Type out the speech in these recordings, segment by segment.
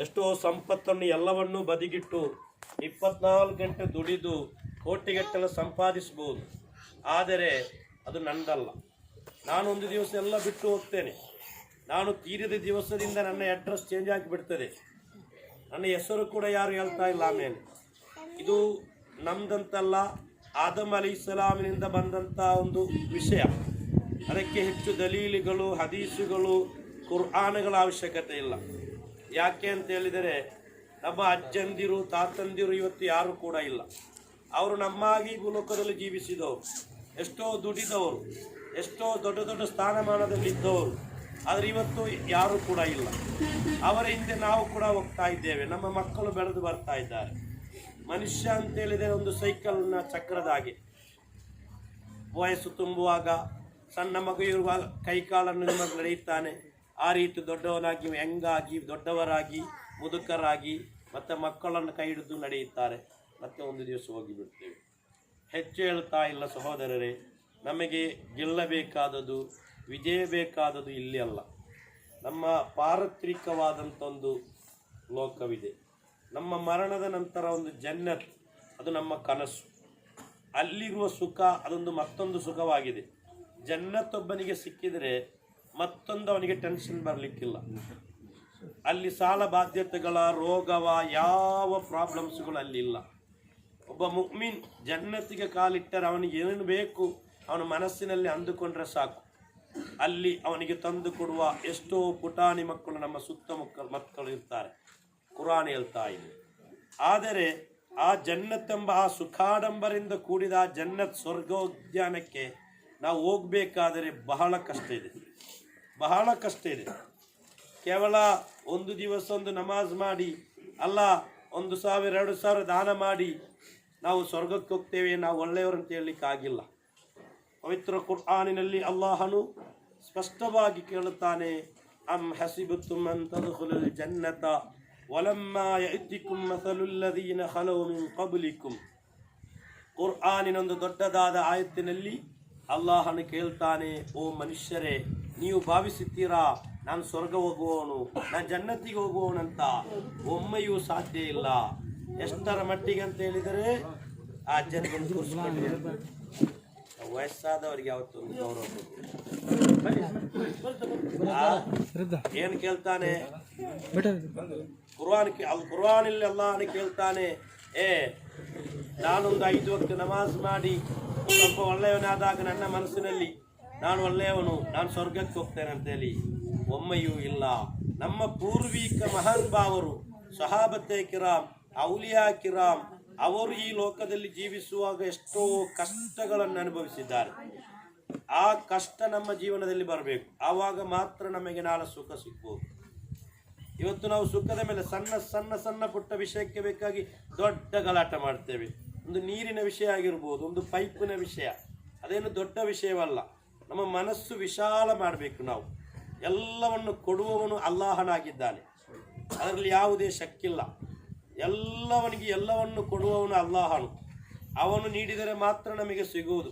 ಎಷ್ಟೋ ಸಂಪತ್ತನ್ನು ಎಲ್ಲವನ್ನೂ ಬದಿಗಿಟ್ಟು ಇಪ್ಪತ್ನಾಲ್ಕು ಗಂಟೆ ದುಡಿದು ಕೋಟಿಗಟ್ಟಲೆ ಸಂಪಾದಿಸಬಹುದು. ಆದರೆ ಅದು ನಂದಲ್ಲ. ನಾನೊಂದು ದಿವಸ ಎಲ್ಲ ಬಿಟ್ಟು ಹೋಗ್ತೇನೆ. ನಾನು ತೀರಿದ ದಿವಸದಿಂದ ನನ್ನ ಅಡ್ರೆಸ್ ಚೇಂಜ್ ಆಗಿಬಿಡ್ತದೆ ನನ್ನ ಹೆಸರು ಕೂಡ ಯಾರು ಹೇಳ್ತಾ ಇಲ್ಲ ಆಮೇಲೆ. ಇದು ನಮ್ದಂತಲ್ಲ ಆದಮ್ ಅಲಿ ಇಸ್ಲಾಮಿನಿಂದ ಬಂದಂಥ ಒಂದು ವಿಷಯ. ಅದಕ್ಕೆ ಹೆಚ್ಚು ದಲೀಲಿಗಳು, ಹದೀಸುಗಳು, ಕುರ್ಆನ್ಗಳ ಅವಶ್ಯಕತೆ ಇಲ್ಲ. ಯಾಕೆ ಅಂತ ಹೇಳಿದರೆ, ನಮ್ಮ ಅಜ್ಜಂದಿರು, ತಾತಂದಿರು ಇವತ್ತು ಯಾರು ಕೂಡ ಇಲ್ಲ. ಅವರು ನಮ್ಮಾಗಿ ಭೂಲೋಕದಲ್ಲಿ ಜೀವಿಸಿದವರು, ಎಷ್ಟೋ ದುಡಿದವರು, ಎಷ್ಟೋ ದೊಡ್ಡ ದೊಡ್ಡ ಸ್ಥಾನಮಾನದಲ್ಲಿದ್ದವರು, ಆದರೆ ಇವತ್ತು ಯಾರು ಕೂಡ ಇಲ್ಲ. ಅವರ ಹಿಂದೆ ನಾವು ಕೂಡ ಹೋಗ್ತಾ ಇದ್ದೇವೆ. ನಮ್ಮ ಮಕ್ಕಳು ಬೆಳೆದು ಬರ್ತಾ ಇದ್ದಾರೆ. ಮನುಷ್ಯ ಅಂತ ಹೇಳಿದರೆ ಒಂದು ಸೈಕಲ್ನ ಚಕ್ರದ ಹಾಗೆ ವಯಸ್ಸು ತುಂಬುವಾಗ, ಸಣ್ಣ ಮಗು ಇರುವಾಗ ಕೈಕಾಲನ್ನು ನಿಮಗೆ ನಡೆಯುತ್ತಾನೆ ಆ ರೀತಿ ದೊಡ್ಡವನಾಗಿ, ಹೆಂಗಾಗಿ, ದೊಡ್ಡವರಾಗಿ, ಮುದುಕರಾಗಿ ಮತ್ತು ಮಕ್ಕಳನ್ನು ಕೈ ಹಿಡಿದು ನಡೆಯುತ್ತಾರೆ. ಮತ್ತೆ ಒಂದು ದಿವಸ ಹೋಗಿಬಿಡ್ತೇವೆ. ಹೆಚ್ಚು ಹೇಳ್ತಾ ಇಲ್ಲ ಸಹೋದರರೇ, ನಮಗೆ ಗೆಲ್ಲಬೇಕಾದದು ವಿಜಯ ಬೇಕಾದದ್ದು ಇಲ್ಲಿ ಅಲ್ಲ. ನಮ್ಮ ಪಾರತ್ರಿಕವಾದಂಥ ಒಂದು ಲೋಕವಿದೆ. ನಮ್ಮ ಮರಣದ ನಂತರ ಒಂದು ಜನ್ನತ್, ಅದು ನಮ್ಮ ಕನಸು. ಅಲ್ಲಿರುವ ಸುಖ, ಅದೊಂದು ಮತ್ತೊಂದು ಸುಖವಾಗಿದೆ. ಜನ್ನತ್ತೊಬ್ಬನಿಗೆ ಸಿಕ್ಕಿದರೆ ಮತ್ತೊಂದು ಅವನಿಗೆ ಟೆನ್ಷನ್ ಬರಲಿಕ್ಕಿಲ್ಲ. ಅಲ್ಲಿ ಸಾಲ ಬಾಧ್ಯತೆಗಳ ರೋಗವ ಯಾವ ಪ್ರಾಬ್ಲಮ್ಸ್ಗಳು ಅಲ್ಲಿಲ್ಲ ಒಬ್ಬ ಮುಕ್ಮೀನ್ ಜನ್ನತಿಗೆ ಕಾಲಿಟ್ಟರೆ ಅವನಿಗೆ ಏನು ಬೇಕು, ಅವನ ಮನಸ್ಸಿನಲ್ಲಿ ಅಂದುಕೊಂಡ್ರೆ ಸಾಕು. ಅಲ್ಲಿ ಅವನಿಗೆ ತಂದು ಕೊಡುವ ಎಷ್ಟೋ ಪುಟಾಣಿ ಮಕ್ಕಳು ನಮ್ಮ ಸುತ್ತ ಮಕ್ಕಳು ಇರ್ತಾರೆ. ಕುರಾನ್ ಹೇಳ್ತಾ ಇದೆ. ಆದರೆ ಆ ಜನ್ನತ್ತೆಂಬ ಆ ಸುಖಾಡಂಬರಿಂದ ಕೂಡಿದ ಆ ಜನ್ನತ್ ಸ್ವರ್ಗೋದ್ಯಾನಕ್ಕೆ ನಾವು ಹೋಗಬೇಕಾದರೆ ಬಹಳ ಕಷ್ಟ ಇದೆ. ಬಹಳ ಕಷ್ಟ ಇದೆ. ಕೇವಲ ಒಂದು ದಿವಸ ಒಂದು ನಮಾಜ್ ಮಾಡಿ, ಅಲ್ಲ, ಒಂದು ಸಾವಿರ, ಎರಡು ಸಾವಿರ ದಾನ ಮಾಡಿ ನಾವು ಸ್ವರ್ಗಕ್ಕೆ ಹೋಗ್ತೇವೆ, ನಾವು ಒಳ್ಳೆಯವರು ಅಂತ ಹೇಳಲಿಕ್ಕೆ ಆಗಿಲ್ಲ. ಪವಿತ್ರ ಕುರ್ಆನಿನಲ್ಲಿ ಅಲ್ಲಾಹನು ಸ್ಪಷ್ಟವಾಗಿ ಕೇಳುತ್ತಾನೆ, ಅಂ ಹಸಿಬು ಅನ್ ತದ್ಖುಲುಲ್ ಜನ್ನತ, ವಲಮ್ಮಾ ಯಅತಿಕುಂ ಮಸಲುಲ್ಲದೀನ ಖಲವು ಮಿನ್ ಕಬ್ಲಿಕುಂ ಕುರ್ಆನಿನೊಂದು ದೊಡ್ಡದಾದ ಆಯತ್ತಿನಲ್ಲಿ ಅಲ್ಲಾಹನು ಕೇಳ್ತಾನೆ, ಓ ಮನುಷ್ಯರೇ ನೀವು ಭಾವಿಸುತ್ತೀರಾ, ನಾನು ಸ್ವರ್ಗ ಹೋಗುವವನು, ನಾನು ಜನ್ನತಿಗೆ ಹೋಗುವವನಂತ? ಒಮ್ಮೆಯೂ ಸಾಧ್ಯ ಇಲ್ಲ. ಎಷ್ಟರ ಮಟ್ಟಿಗೆ ಅಂತ ಹೇಳಿದರೆ, ಆ ಜನ ಕೂರಿಸ್ಕೊಂಡು ವಯಸ್ಸಾದವರಿಗೆ ಯಾವತ್ತೊಂದು ಗೌರವ ಏನು ಕೇಳ್ತಾನೆ? ಕುರ್ಆನ್ ಕೇ- ಅಲ್ಲಿ ಅಲ್ಲ ಅಲ್ಲಾಹನು ಕೇಳ್ತಾನೆ. ಏ, ನಾನೊಂದು ಐದು ಹೊತ್ತು ನಮಾಜ್ ಮಾಡಿ ಸ್ವಲ್ಪ ಒಳ್ಳೆಯವನಾದಾಗ ನನ್ನ ಮನಸ್ಸಿನಲ್ಲಿ ನಾನು ಒಳ್ಳೆಯವನು, ನಾನು ಸ್ವರ್ಗಕ್ಕೆ ಹೋಗ್ತೇನೆ ಅಂತೇಳಿ ಒಮ್ಮೆಯೂ ಇಲ್ಲ. ನಮ್ಮ ಪೂರ್ವಿಕ ಮಹಾನ್ ಭಾವರು ಸಹಾಬತೆ ಕಿರಾಮ್, ಔಲಿಯಾ ಕಿರಾಮ್, ಅವರು ಈ ಲೋಕದಲ್ಲಿ ಜೀವಿಸುವಾಗ ಎಷ್ಟೋ ಕಷ್ಟಗಳನ್ನು ಅನುಭವಿಸಿದ್ದಾರೆ. ಆ ಕಷ್ಟ ನಮ್ಮ ಜೀವನದಲ್ಲಿ ಬರಬೇಕು. ಆವಾಗ ಮಾತ್ರ ನಮಗೆ ನಾಳೆ ಸುಖ ಸಿಗ್ಬೋದು. ಇವತ್ತು ನಾವು ಸುಖದ ಮೇಲೆ ಸಣ್ಣ ಸಣ್ಣ ಸಣ್ಣ ಪುಟ್ಟ ವಿಷಯಕ್ಕೆ ಬೇಕಾಗಿ ದೊಡ್ಡ ಗಲಾಟ ಮಾಡ್ತೇವೆ. ಒಂದು ನೀರಿನ ವಿಷಯ ಆಗಿರ್ಬೋದು, ಒಂದು ಪೈಪಿನ ವಿಷಯ. ಅದೇನು ದೊಡ್ಡ ವಿಷಯವಲ್ಲ. ನಮ್ಮ ಮನಸ್ಸು ವಿಶಾಲ ಮಾಡಬೇಕು ನಾವು. ಎಲ್ಲವನ್ನು ಕೊಡುವವನು ಅಲ್ಲಾಹನಾಗಿದ್ದಾನೆ. ಅದರಲ್ಲಿ ಯಾವುದೇ ಶಕ್ಕಿಲ್ಲ. ಎಲ್ಲವನಿಗೆ ಎಲ್ಲವನ್ನು ಕೊಡುವವನು ಅಲ್ಲಾಹನು. ಅವನು ನೀಡಿದರೆ ಮಾತ್ರ ನಮಗೆ ಸಿಗುವುದು.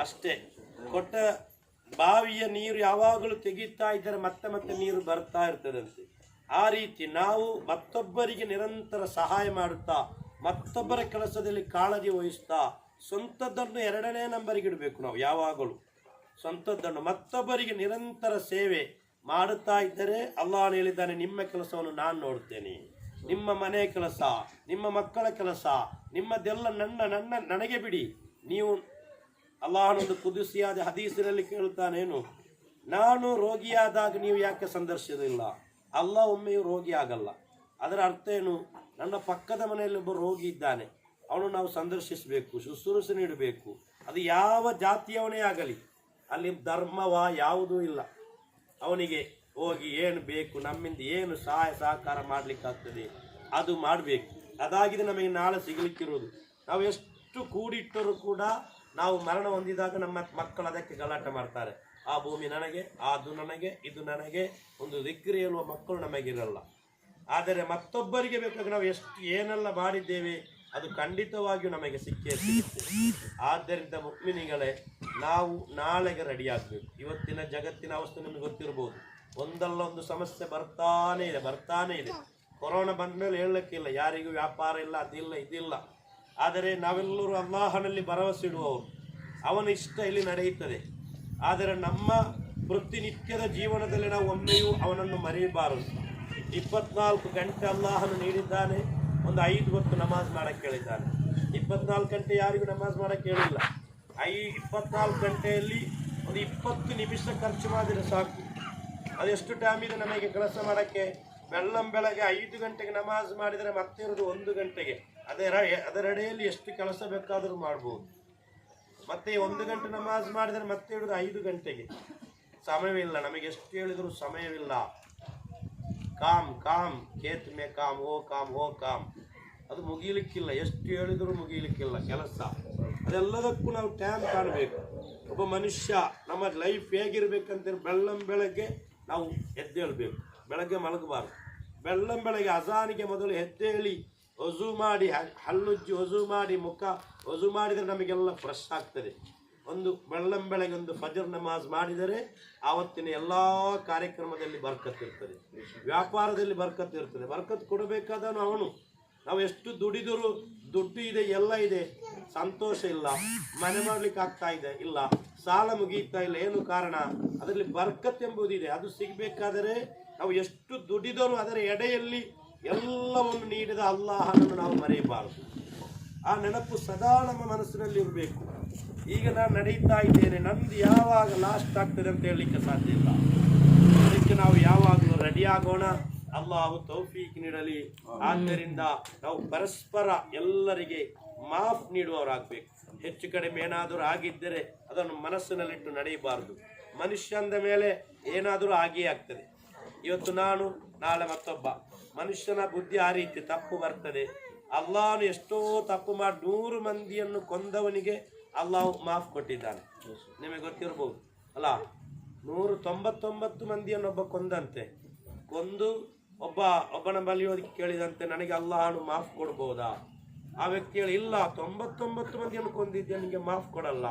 ಅಷ್ಟೇ. ಕೊಟ್ಟ ಬಾವಿಯ ನೀರು ಯಾವಾಗಲೂ ತೆಗೀತಾ ಇದ್ದರೆ ಮತ್ತೆ ಮತ್ತೆ ನೀರು ಬರ್ತಾ ಇರ್ತದಂತೆ. ಆ ರೀತಿ ನಾವು ಮತ್ತೊಬ್ಬರಿಗೆ ನಿರಂತರ ಸಹಾಯ ಮಾಡುತ್ತಾ, ಮತ್ತೊಬ್ಬರ ಕೆಲಸದಲ್ಲಿ ಕಾಳಜಿ ವಹಿಸ್ತಾ, ಸ್ವಂತದ್ದನ್ನು ಎರಡನೇ ನಂಬರಿಗೆ ಇಡಬೇಕು ನಾವು ಯಾವಾಗಲೂ. ಸ್ವಂತದ್ದನ್ನು ಮತ್ತೊಬ್ಬರಿಗೆ ನಿರಂತರ ಸೇವೆ ಮಾಡುತ್ತಾ ಇದ್ದರೆ ಅಲ್ಲಾಹನು ಹೇಳಿದ್ದಾನೆ, ನಿಮ್ಮ ಕೆಲಸವನ್ನು ನಾನು ನೋಡ್ತೇನೆ ನಿಮ್ಮ ಮನೆ ಕೆಲಸ, ನಿಮ್ಮ ಮಕ್ಕಳ ಕೆಲಸ, ನಿಮ್ಮದೆಲ್ಲ ನನ್ನ ನನ್ನ, ನನಗೆ ಬಿಡಿ. ನೀವು ಅಲ್ಲಾಹನೊಂದು ಕುದಿಸಿಯಾದ ಹದೀಸಿನಲ್ಲಿ ಕೇಳುತ್ತಾನೇನು? ನಾನು ರೋಗಿಯಾದಾಗ ನೀವು ಯಾಕೆ ಸಂದರ್ಶಿಸಲಿಲ್ಲ ಅಲ್ಲ ಒಮ್ಮೆಯೂ ರೋಗಿ ಆಗಲ್ಲ. ಅದರ ಅರ್ಥ ಏನು? ನನ್ನ ಪಕ್ಕದ ಮನೆಯಲ್ಲಿ ಒಬ್ಬ ರೋಗಿ ಇದ್ದಾನೆ. ಅವನು ನಾವು ಸಂದರ್ಶಿಸಬೇಕು, ಶುಶ್ರೂಷೆ ನೀಡಬೇಕು. ಅದು ಯಾವ ಜಾತಿಯವನೇ ಆಗಲಿ. ಅಲ್ಲಿ ಧರ್ಮವ ಯಾವುದೂ ಇಲ್ಲ. ಅವನಿಗೆ ಹೋಗಿ ಏನು ಬೇಕು, ನಮ್ಮಿಂದ ಏನು ಸಹಾಯ ಸಹಕಾರ ಮಾಡಲಿಕ್ಕಾಗ್ತದೆ, ಅದು ಮಾಡಬೇಕು. ಅದಾಗಿದೆ ನಮಗೆ ನಾಳೆ ಸಿಗಲಿಕ್ಕಿರುವುದು. ನಾವು ಎಷ್ಟು ಕೂಡಿಟ್ಟರೂ ಕೂಡ ನಾವು ಮರಣ ಹೊಂದಿದಾಗ ನಮ್ಮ ಮಕ್ಕಳು ಅದಕ್ಕೆ ಗಲಾಟೆ ಮಾಡ್ತಾರೆ. ಆ ಭೂಮಿ ನನಗೆ, ಅದು ನನಗೆ, ಇದು ನನಗೆ, ಒಂದು ದಿಗ್ರಿ ಹೇಳುವ ಮಕ್ಕಳು ನಮಗಿರಲ್ಲ. ಆದರೆ ಮತ್ತೊಬ್ಬರಿಗೆ ಬೇಕಾಗಿ ನಾವು ಎಷ್ಟು ಏನೆಲ್ಲ ಮಾಡಿದ್ದೇವೆ ಅದು ಖಂಡಿತವಾಗಿಯೂ ನಮಗೆ ಸಿಕ್ಕೇ ಸಿಗುತ್ತೆ. ಆದ್ದರಿಂದ ಮುಕ್ಮಿನಿಗಳೇ, ನಾವು ನಾಳೆಗೆ ರೆಡಿಯಾಗಬೇಕು ಇವತ್ತಿನ ಜಗತ್ತಿನ ಅವಸ್ಥೆ ನಿಮಗೆ ಗೊತ್ತಿರ್ಬೋದು. ಒಂದಲ್ಲ ಒಂದು ಸಮಸ್ಯೆ ಬರ್ತಾನೆ ಇದೆ ಬರ್ತಾನೆ ಇದೆ. ಕೊರೋನಾ ಬಂದ ಮೇಲೆ ಹೇಳಲಿಕ್ಕಿಲ್ಲ. ಯಾರಿಗೂ ವ್ಯಾಪಾರ ಇಲ್ಲ, ಅದಿಲ್ಲ, ಇದಿಲ್ಲ. ಆದರೆ ನಾವೆಲ್ಲರೂ ಅಲ್ಲಾಹನಲ್ಲಿ ಭರವಸೆ ಇಡುವವರು. ಅವನ ಇಷ್ಟ ಇಲ್ಲಿ ನಡೆಯುತ್ತದೆ. ಆದರೆ ನಮ್ಮ ಪ್ರತಿನಿತ್ಯದ ಜೀವನದಲ್ಲಿ ನಾವು ಒಮ್ಮೆಯೂ ಅವನನ್ನು ಮರೆಯಬಾರದು ಇಪ್ಪತ್ನಾಲ್ಕು ಗಂಟೆ ಅಲ್ಲಾಹನು ನೀಡಿದ್ದಾನೆ. ಒಂದು ಐದು ಹೊತ್ತು ನಮಾಜ್ ಮಾಡಕ್ಕೆ ಹೇಳಿದ್ದಾರೆ ಇಪ್ಪತ್ನಾಲ್ಕು ಗಂಟೆ ಯಾರಿಗೂ ನಮಾಜ್ ಮಾಡಕ್ಕೆ ಹೇಳಿಲ್ಲ ಐ ಇಪ್ಪತ್ನಾಲ್ಕು ಗಂಟೆಯಲ್ಲಿ ಒಂದು ಇಪ್ಪತ್ತು ನಿಮಿಷ ಖರ್ಚು ಮಾಡಿದರೆ ಸಾಕು. ಅದೆಷ್ಟು ಟೈಮ್ ಇದೆ ನಮಗೆ ಕೆಲಸ ಮಾಡೋಕ್ಕೆ? ಬೆಳ್ಳಂ ಬೆಳಗ್ಗೆ ಐದು ಗಂಟೆಗೆ ನಮಾಜ್ ಮಾಡಿದರೆ ಮತ್ತೆ ಇರೋದು ಒಂದು ಗಂಟೆಗೆ. ಅದರ ಅದರಡೆಯಲ್ಲಿ ಎಷ್ಟು ಕೆಲಸ ಬೇಕಾದರೂ ಮಾಡ್ಬೋದು. ಮತ್ತೆ ಒಂದು ಗಂಟೆ ನಮಾಜ್ ಮಾಡಿದರೆ ಮತ್ತೆ ಇರೋದು ಐದು ಗಂಟೆಗೆ. ಸಮಯವಿಲ್ಲ, ನಮಗೆ ಎಷ್ಟು ಹೇಳಿದರೂ ಸಮಯವಿಲ್ಲ. ಕಾಮ್ ಕಾಮ್, ಕೇತ್ ಮೇ ಕಾಮ್, ಓ ಕಾಮ್ ಓ ಕಾಮ್. ಅದು ಮುಗಿಲಿಕ್ಕಿಲ್ಲ, ಎಷ್ಟು ಹೇಳಿದರೂ ಮುಗಿಲಿಕ್ಕಿಲ್ಲ ಕೆಲಸ. ಅದೆಲ್ಲದಕ್ಕೂ ನಾವು ಟೈಮ್ ಕಾಣಬೇಕು. ಒಬ್ಬ ಮನುಷ್ಯ ನಮ್ಮ ಲೈಫ್ ಹೇಗಿರ್ಬೇಕಂತ ಬೆಳ್ಳಂ ಬೆಳಗ್ಗೆ ನಾವು ಎದ್ದೇಳಬೇಕು ಬೆಳಗ್ಗೆ ಮಲಗಬಾರ್ದು. ಬೆಳ್ಳಂ ಬೆಳಗ್ಗೆ ಅಜಾನಿಗೆ ಮೊದಲು ಎದ್ದೇಳಿ ವಜು ಮಾಡಿ ಹಲ್ಲುಜ್ಜಿ ಒಜು ಮಾಡಿ, ಮುಖ ವಜು ಮಾಡಿದರೆ ನಮಗೆಲ್ಲ ಫ್ರೆಶ್ ಆಗ್ತದೆ. ಒಂದು ಬೆಳ್ಳಂಬೆಳಗ್ಗೆ ಒಂದು ಫಜರ್ ನಮಾಜ್ ಮಾಡಿದರೆ ಆವತ್ತಿನ ಎಲ್ಲ ಕಾರ್ಯಕ್ರಮದಲ್ಲಿ ಬರ್ಕತ್ತಿರ್ತದೆ ವ್ಯಾಪಾರದಲ್ಲಿ ಬರ್ಕತ್ತಿರ್ತದೆ ಬರ್ಕತ್ ಕೊಡಬೇಕಾದನು ಅವನು. ನಾವು ಎಷ್ಟು ದುಡಿದರೂ ದುಡ್ಡು ಇದೆ, ಎಲ್ಲ ಇದೆ. ಸಂತೋಷ ಇಲ್ಲ. ಮನೆ ಮಾಡ್ಲಿಕ್ಕೆ ಆಗ್ತಾ ಇದೆ? ಇಲ್ಲ. ಸಾಲ ಮುಗಿಯುತ್ತಾ ಇಲ್ಲ? ಏನು ಕಾರಣ? ಅದರಲ್ಲಿ ಬರ್ಕತ್ ಎಂಬುದಿದೆ ಅದು ಸಿಗಬೇಕಾದರೆ ನಾವು ಎಷ್ಟು ದುಡಿದರೂ ಅದರ ಎಡೆಯಲ್ಲಿ ಎಲ್ಲವನ್ನು ನೀಡಿದ ಅಲ್ಲಾಹನನ್ನು ನಾವು ಮರೆಯಬಾರದು. ಆ ನೆನಪು ಸದಾ ನಮ್ಮ ಮನಸ್ಸಿನಲ್ಲಿ ಇರಬೇಕು. ಈಗ ನಾನು ನಡೀತಾ ಇದ್ದೇನೆ. ನಂದು ಯಾವಾಗ ಲಾಸ್ಟ್ ಆಗ್ತದೆ ಅಂತ ಹೇಳಲಿಕ್ಕೆ ಸಾಧ್ಯ ಇಲ್ಲ. ಅದಕ್ಕೆ ನಾವು ಯಾವಾಗಲೂ ರೆಡಿ ಆಗೋಣ. ಅವು ತೌಫೀಕ್ ನೀಡಲಿ. ಆದ್ದರಿಂದ ನಾವು ಪರಸ್ಪರ ಎಲ್ಲರಿಗೆ ಮಾಫ್ ನೀಡುವವರಾಗಬೇಕು. ಹೆಚ್ಚು ಕಡಿಮೆ ಏನಾದರೂ ಆಗಿದ್ದರೆ ಅದನ್ನು ಮನಸ್ಸಿನಲ್ಲಿಟ್ಟು ನಡೆಯಬಾರದು. ಮನುಷ್ಯ ಅಂದ ಮೇಲೆ ಏನಾದರೂ ಆಗಿಯೇ ಆಗ್ತದೆ. ಇವತ್ತು ನಾನು, ನಾಳೆ ಮತ್ತೊಬ್ಬ. ಮನುಷ್ಯನ ಬುದ್ಧಿ ಆ ರೀತಿ ತಪ್ಪು ಬರ್ತದೆ. ಅಲ್ಲಾನು ಎಷ್ಟೋ ತಪ್ಪು ಮಾಡಿ ನೂರು ಮಂದಿಯನ್ನು ಕೊಂದವನಿಗೆ ಅಲ್ಲಾಹು ಮಾಫ್ ಕೊಟ್ಟಿದ್ದಾನೆ. ನಿಮಗೆ ಗೊತ್ತಿರ್ಬೋದು. ಅಲ್ಲ ನೂರು ತೊಂಬತ್ತೊಂಬತ್ತು ಮಂದಿಯನ್ನು ಒಬ್ಬ ಕೊಂದಂತೆ ಕೊಂದು ಒಬ್ಬ, ಒಬ್ಬನ ಬಳಿ ಕೇಳಿದಂತೆ, ನನಗೆ ಅಲ್ಲಾಹನು ಮಾಫ್ ಕೊಡ್ಬೋದಾ? ಆ ವ್ಯಕ್ತಿ ಹೇಳಿ ಇಲ್ಲ, ತೊಂಬತ್ತೊಂಬತ್ತು ಮಂದಿಯನ್ನು ಕೊಂದಿದ್ದೆ, ನನಗೆ ಮಾಫ್ ಕೊಡಲ್ಲ.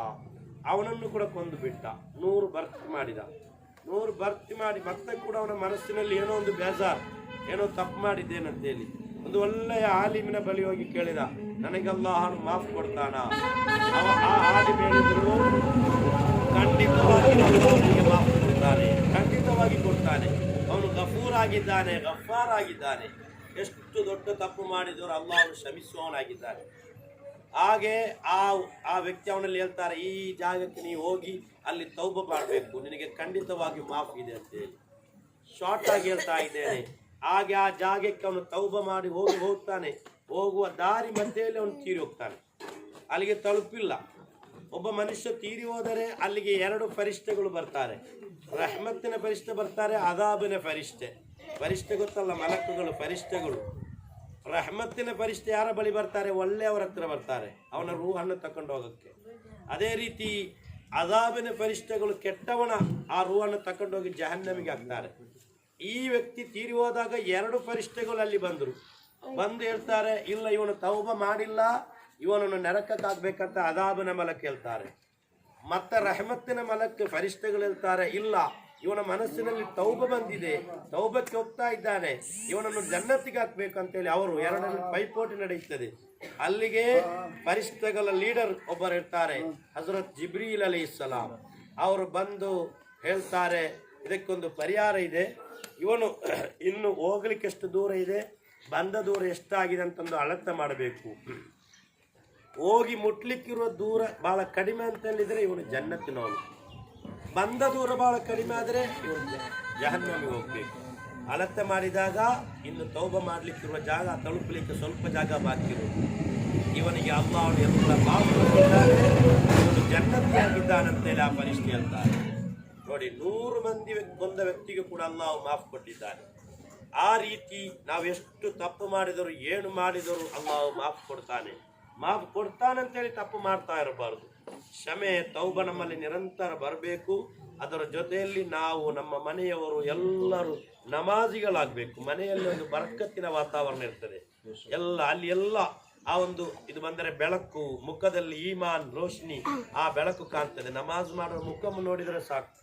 ಅವನನ್ನು ಕೂಡ ಕೊಂದು ಬಿಟ್ಟ ನೂರು ಭರ್ತಿ ಮಾಡಿದ. ನೂರು ಭರ್ತಿ ಮಾಡಿ ಮತ್ತೆ ಕೂಡ ಅವನ ಮನಸ್ಸಿನಲ್ಲಿ ಏನೋ ಒಂದು ಬೇಜಾರ್, ಏನೋ ತಪ್ಪು ಮಾಡಿದ್ದೇನಂತೇಳಿ. ಒಂದು ಒಳ್ಳೆಯ ಆಲಿಮಿನ ಬಳಿ ಹೋಗಿ ಕೇಳಿದ ನನಗೆಲ್ಲ ಅಲ್ಲಾಹನು ಮಾಫ್ ಕೊಡ್ತಾನ? ಅವ ಆ ಆಲಿಮ್ ಖಂಡಿತವಾಗಿ ಅವನಿಗೆ ಮಾಫ್ ಕೊಡ್ತಾನೆ, ಖಂಡಿತವಾಗಿ ಕೊಡ್ತಾನೆ. ಅವನು ಗಫೂರ್ ಆಗಿದ್ದಾನೆ ಗಫಾರ್ ಆಗಿದ್ದಾನೆ ಎಷ್ಟು ದೊಡ್ಡ ತಪ್ಪು ಮಾಡಿದರೂ ಅವನು ಶ್ರಮಿಸುವವನಾಗಿದ್ದಾನೆ ಹಾಗೆ ಆ ಆ ವ್ಯಕ್ತಿ ಅವನಲ್ಲಿ ಹೇಳ್ತಾರೆ, ಈ ಜಾಗಕ್ಕೆ ನೀವು ಹೋಗಿ ಅಲ್ಲಿ ತೌಬ ಮಾಡಬೇಕು. ನಿನಗೆ ಖಂಡಿತವಾಗಿ ಮಾಫ್ ಇದೆ ಅಂತ ಹೇಳಿ. ಶಾರ್ಟ್ ಆಗಿ ಹೇಳ್ತಾ ಇದ್ದೇನೆ. ಹಾಗೆ ಆ ಜಾಗಕ್ಕೆ ಅವನು ತೌಬ ಮಾಡಿ ಹೋಗಿ ಹೋಗ್ತಾನೆ. ಹೋಗುವ ದಾರಿ ಮಧ್ಯೆಯಲ್ಲಿ ಅವನು ತೀರಿ ಹೋಗ್ತಾನೆ. ಅಲ್ಲಿಗೆ ತಲುಪಿಲ್ಲ. ಒಬ್ಬ ಮನುಷ್ಯ ತೀರಿ ಹೋದರೆ ಅಲ್ಲಿಗೆ ಎರಡು ಫರಿಷ್ಠೆಗಳು ಬರ್ತಾರೆ. ರಹಮತ್ತಿನ ಫರಿಷ್ಠೆ ಬರ್ತಾರೆ, ಅದಾಬಿನ ಫರಿಷ್ಠೆ ಫರಿಷ್ಠೆ ಗೊತ್ತಲ್ಲ, ಮಲಕುಗಳು ಫರಿಷ್ಠೆಗಳು ರಹಮತ್ತಿನ ಫರಿಷ್ಠೆ ಯಾರ ಬಳಿ ಬರ್ತಾರೆ? ಒಳ್ಳೆಯವರ ಹತ್ರ ಬರ್ತಾರೆ, ಅವನ ರೂಹನ್ನು ತಕೊಂಡು ಹೋಗಕ್ಕೆ. ಅದೇ ರೀತಿ ಅದಾಬಿನ ಫರಿಷ್ಠೆಗಳು ಕೆಟ್ಟವನ ಆ ರೂಹನ್ನು ತಕೊಂಡು ಹೋಗಿ ಜಹನ್ನಮಿಗೆ ಹಾಕ್ತಾರೆ. ಈ ವ್ಯಕ್ತಿ ತೀರಿ ಹೋದಾಗ ಎರಡು ಫರಿಷ್ಠೆಗಳು ಅಲ್ಲಿ ಬಂದರು. ಬಂದು ಹೇಳ್ತಾರೆ, ಇಲ್ಲ, ಇವನು ತೌಬ ಮಾಡಿಲ್ಲ, ಇವನನ್ನು ನರಕಕ್ಕೆ ಹಾಕ್ಬೇಕಂತ ಅದಾಬನ ಮಲಕ್ ಹೇಳ್ತಾರೆ. ಮತ್ತೆ ರಹಮತ್ತಿನ ಮಲಕ್ಕೆ ಫರಿಷ್ಠೆಗಳು ಹೇಳ್ತಾರೆ, ಇಲ್ಲ, ಇವನ ಮನಸ್ಸಿನಲ್ಲಿ ತೌಬ ಬಂದಿದೆ, ತೌಬಕ್ಕೆ ಹೋಗ್ತಾ ಇದ್ದಾನೆ, ಇವನನ್ನು ಜನ್ನತ್ತಿಗೆ ಹಾಕ್ಬೇಕಂತೇಳಿ ಅವರು ಎರಡರಲ್ಲಿ ಪೈಪೋಟಿ ನಡೆಯುತ್ತದೆ. ಅಲ್ಲಿಗೆ ಫರಿಷ್ಠಗಳ ಲೀಡರ್ ಒಬ್ಬರು ಇರ್ತಾರೆ, ಹಜರತ್ ಜಿಬ್ರೀಲ್ ಅಲಿ ಅವರು ಬಂದು ಹೇಳ್ತಾರೆ, ಇದಕ್ಕೊಂದು ಪರಿಹಾರ ಇದೆ. ಇವನು ಇನ್ನು ಹೋಗ್ಲಿಕ್ಕೆ ಎಷ್ಟು ದೂರ ಇದೆ? ಬಂದ ದೂರ ಎಷ್ಟಾಗಿದೆ ಅಂತಂದು ಅಳತೆ ಮಾಡಬೇಕು. ಹೋಗಿ ಮುಟ್ಲಿಕ್ಕಿರುವ ದೂರ ಬಹಳ ಕಡಿಮೆ ಅಂತ ಹೇಳಿದ್ರೆ ಇವನು ಜನ್ನತ್ತಿನವನು. ಬಂದ ದೂರ ಬಹಳ ಕಡಿಮೆ ಆದರೆ ಇವನು ಜಹನ್ನಮಿಗೆ ಹೋಗ್ಬೇಕು. ಅಳತೆ ಮಾಡಿದಾಗ ಇನ್ನು ತೌಬ ಮಾಡಲಿಕ್ಕಿರುವ ಜಾಗ, ತಲುಪಲಿಕ್ಕೆ ಸ್ವಲ್ಪ ಜಾಗ ಬಾಕಿ ಇವನಿಗೆ ಇವನಿಗೆ ಅವನು ಎಲ್ಲ ಬಾಬು ಇವನು ಜನ್ನತಿಯಾಗಿದ್ದಾನಂತೇಳಿ ಆ ಪರಿಷ್ಠೆ ಹೇಳ್ತಾರೆ. ನೋಡಿ, ನೂರು ಮಂದಿ ಕೊಂದ ವ್ಯಕ್ತಿಗೆ ಕೂಡ ಅಲ್ಲಾಹು ಮಾಫ್ ಕೊಟ್ಟಿದ್ದಾನೆ. ಆ ರೀತಿ ನಾವು ಎಷ್ಟು ತಪ್ಪು ಮಾಡಿದರು, ಏನು ಮಾಡಿದರು ಅಲ್ಲಾಹು ಮಾಫ್ ಕೊಡ್ತಾನೆ. ಮಾಫ್ ಕೊಡ್ತಾನೆ ಅಂತೇಳಿ ತಪ್ಪು ಮಾಡ್ತಾ ಇರಬಾರ್ದು. ಕ್ಷಮೆ, ತೌಬ ನಮ್ಮಲ್ಲಿ ನಿರಂತರ ಬರಬೇಕು. ಅದರ ಜೊತೆಯಲ್ಲಿ ನಾವು ನಮ್ಮ ಮನೆಯವರು ಎಲ್ಲರೂ ನಮಾಜಿಗಳಾಗಬೇಕು. ಮನೆಯಲ್ಲಿ ಒಂದು ಬರಕತ್ತಿನ ವಾತಾವರಣ ಇರ್ತದೆ. ಎಲ್ಲ, ಅಲ್ಲಿ ಎಲ್ಲ ಆ ಒಂದು ಇದು ಬಂದರೆ ಬೆಳಕು, ಮುಖದಲ್ಲಿ ಈಮಾನ್, ರೋಶ್ನಿ, ಆ ಬೆಳಕು ಕಾಣ್ತದೆ. ನಮಾಜ್ ಮಾಡುವ ಮುಖ ನೋಡಿದರೆ ಸಾಕು.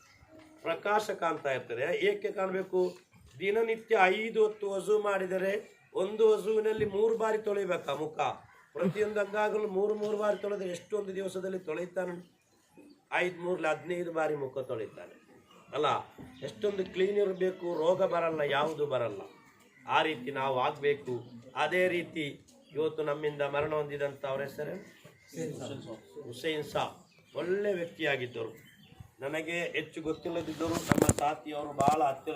ಪ್ರಕಾಶ ಕಾಣ್ತಾ ಇರ್ತಾರೆ. ಏಕೆ ಕಾಣಬೇಕು? ದಿನನಿತ್ಯ ಐದು ಹೊತ್ತು ವಜು ಮಾಡಿದರೆ ಒಂದು ವಜುವಿನಲ್ಲಿ ಮೂರು ಬಾರಿ ತೊಳಿಬೇಕಾ ಮುಖ? ಪ್ರತಿಯೊಂದು ಅಂಗಾಗಲು ಮೂರು ಮೂರು ಬಾರಿ ತೊಳೆದ್ರೆ ಎಷ್ಟೊಂದು ದಿವಸದಲ್ಲಿ ತೊಳಿತಾನೆ? ಐದು ಮೂರಲ್ಲಿ ಹದಿನೈದು ಬಾರಿ ಮುಖ ತೊಳಿತಾನೆ. ಅಲ್ಲ ಎಷ್ಟೊಂದು ಕ್ಲೀನ್ ಇರಬೇಕು ರೋಗ ಬರಲ್ಲ ಯಾವುದು ಬರಲ್ಲ. ಆ ರೀತಿ ನಾವು ಆಗಬೇಕು. ಅದೇ ರೀತಿ ಇವತ್ತು ನಮ್ಮಿಂದ ಮರಣ ಹೊಂದಿದಂಥ ಅವರ ಹೆಸರು ಹುಸೇನ್ ಸಾ ಒಳ್ಳೆ ವ್ಯಕ್ತಿಯಾಗಿದ್ದರು ನನಗೆ ಹೆಚ್ಚು ಗೊತ್ತಿಲ್ಲದಿದ್ದರೂ ನಮ್ಮ ತಾತಿಯವರು ಬಹಳ ಹತ್ತಿರ